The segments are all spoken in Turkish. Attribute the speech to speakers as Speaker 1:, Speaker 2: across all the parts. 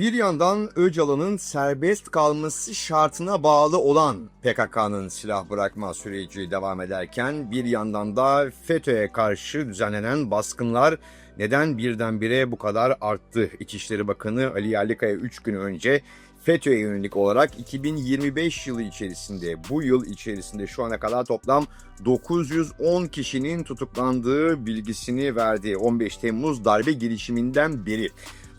Speaker 1: Bir yandan Öcalan'ın serbest kalması şartına bağlı olan PKK'nın silah bırakma süreci devam ederken bir yandan da FETÖ'ye karşı düzenlenen baskınlar neden birdenbire bu kadar arttı? İçişleri Bakanı Ali Yerlikaya 3 gün önce FETÖ'ye yönelik olarak 2025 yılı içerisinde bu yıl içerisinde şu ana kadar toplam 910 kişinin tutuklandığı bilgisini verdi. 15 Temmuz darbe girişiminden beri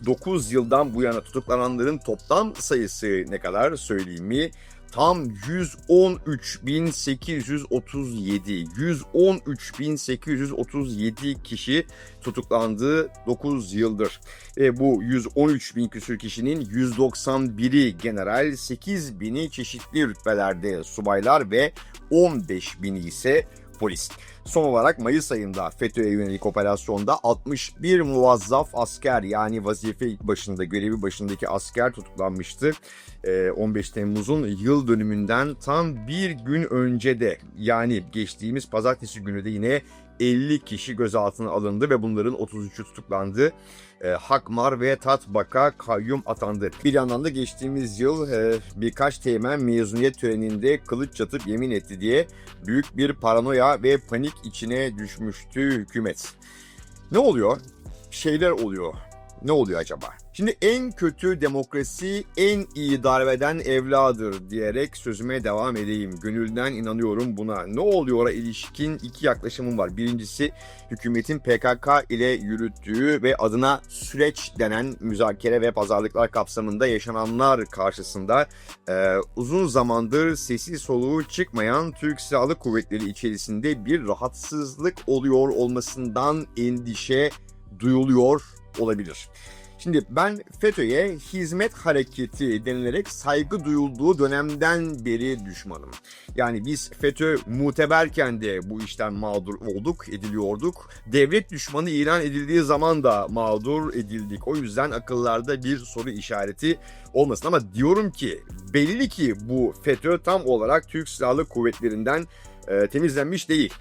Speaker 1: 9 yıldan bu yana tutuklananların toplam sayısı ne kadar söyleyeyim mi? Tam 113.837 113.837 kişi tutuklandı 9 yıldır. Ve bu 113 bin küsür kişinin 191'i general, 8 bini çeşitli rütbelerde subaylar ve 15 bini ise polis. Son olarak Mayıs ayında FETÖ'ye yönelik operasyonda 61 muvazzaf asker yani vazife başında görevi başındaki asker tutuklanmıştı. Ee, 15 Temmuz'un yıl dönümünden tam bir gün önce de yani geçtiğimiz pazartesi günü de yine 50 kişi gözaltına alındı ve bunların 33'ü tutuklandı. E, Hakmar ve Tatbak'a kayyum atandı. Bir yandan da geçtiğimiz yıl e, birkaç teğmen mezuniyet töreninde kılıç çatıp yemin etti diye büyük bir paranoya ve panik içine düşmüştü hükümet. Ne oluyor? Şeyler oluyor. Ne oluyor acaba? Şimdi en kötü demokrasi en iyi darbeden evladır diyerek sözüme devam edeyim. Gönülden inanıyorum buna. Ne oluyor'a ilişkin iki yaklaşımım var. Birincisi hükümetin PKK ile yürüttüğü ve adına süreç denen müzakere ve pazarlıklar kapsamında yaşananlar karşısında e, uzun zamandır sesi soluğu çıkmayan Türk Silahlı Kuvvetleri içerisinde bir rahatsızlık oluyor olmasından endişe duyuluyor olabilir. Şimdi ben FETÖ'ye hizmet hareketi denilerek saygı duyulduğu dönemden beri düşmanım. Yani biz FETÖ muteberken de bu işten mağdur olduk, ediliyorduk. Devlet düşmanı ilan edildiği zaman da mağdur edildik. O yüzden akıllarda bir soru işareti olmasın. Ama diyorum ki belli ki bu FETÖ tam olarak Türk Silahlı Kuvvetleri'nden e, temizlenmiş değil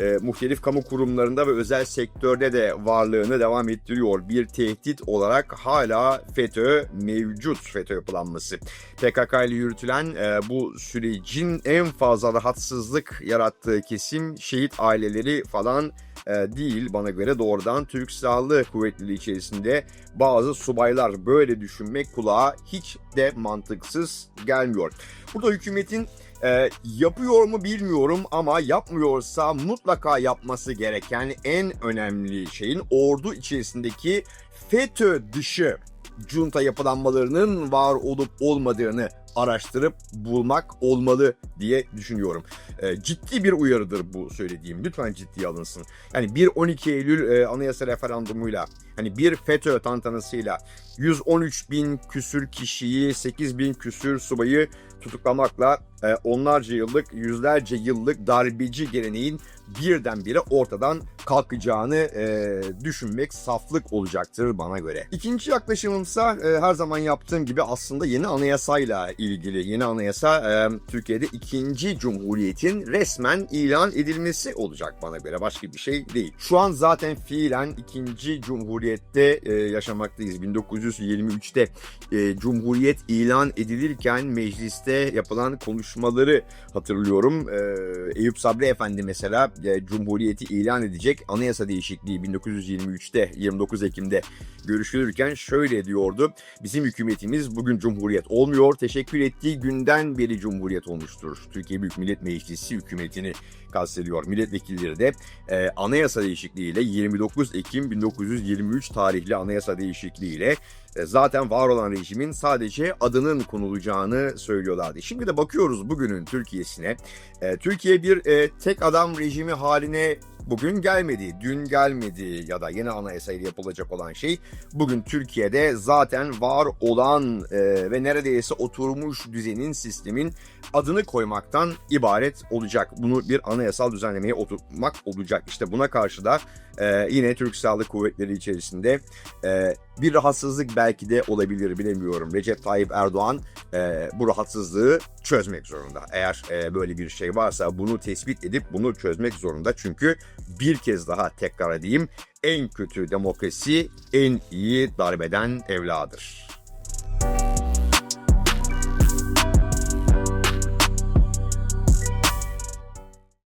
Speaker 1: e, muhtelif kamu kurumlarında ve özel sektörde de varlığını devam ettiriyor. Bir tehdit olarak hala FETÖ mevcut FETÖ yapılanması. PKK ile yürütülen e, bu sürecin en fazla rahatsızlık yarattığı kesim şehit aileleri falan değil bana göre doğrudan Türk Silahlı Kuvvetleri içerisinde bazı subaylar böyle düşünmek kulağa hiç de mantıksız gelmiyor. Burada hükümetin e, yapıyor mu bilmiyorum ama yapmıyorsa mutlaka yapması gereken en önemli şeyin ordu içerisindeki FETÖ dışı junta yapılanmalarının var olup olmadığını araştırıp bulmak olmalı diye düşünüyorum. E, ciddi bir uyarıdır bu söylediğim. Lütfen ciddiye alınsın. Yani bir 12 Eylül e, anayasa referandumuyla hani bir FETÖ tantanasıyla 113 bin küsür kişiyi 8 bin küsür subayı tutuklamakla e, onlarca yıllık yüzlerce yıllık darbeci geleneğin birdenbire ortadan kalkacağını e, düşünmek saflık olacaktır bana göre. İkinci yaklaşımımsa e, her zaman yaptığım gibi aslında yeni anayasayla ilgili. Yeni anayasa e, Türkiye'de ikinci cumhuriyetin resmen ilan edilmesi olacak bana göre. Başka bir şey değil. Şu an zaten fiilen ikinci cumhuriyette e, yaşamaktayız. 1923'te e, cumhuriyet ilan edilirken mecliste yapılan konuşmaları hatırlıyorum. E, Eyüp Sabri Efendi mesela e, cumhuriyeti ilan edecek anayasa değişikliği 1923'te 29 Ekim'de görüşülürken şöyle diyordu. Bizim hükümetimiz bugün cumhuriyet olmuyor. Teşekkür ettiği günden beri cumhuriyet olmuştur. Türkiye Büyük Millet Meclisi hükümetini kastediyor. Milletvekilleri de e, anayasa değişikliğiyle 29 Ekim 1923 tarihli anayasa değişikliğiyle zaten var olan rejimin sadece adının konulacağını söylüyorlardı. Şimdi de bakıyoruz bugünün Türkiye'sine. E, Türkiye bir e, tek adam rejimi haline bugün gelmedi, dün gelmedi ya da yeni anayasayla yapılacak olan şey bugün Türkiye'de zaten var olan e, ve neredeyse oturmuş düzenin sistemin adını koymaktan ibaret olacak. Bunu bir anayasal düzenlemeye oturtmak olacak. İşte buna karşı da e, yine Türk Silahlı Kuvvetleri içerisinde e, bir rahatsızlık belki de olabilir bilemiyorum. Recep Tayyip Erdoğan e, bu rahatsızlığı çözmek zorunda. Eğer e, böyle bir şey varsa bunu tespit edip bunu çözmek zorunda. Çünkü bir kez daha tekrar edeyim en kötü demokrasi en iyi darbeden evladır.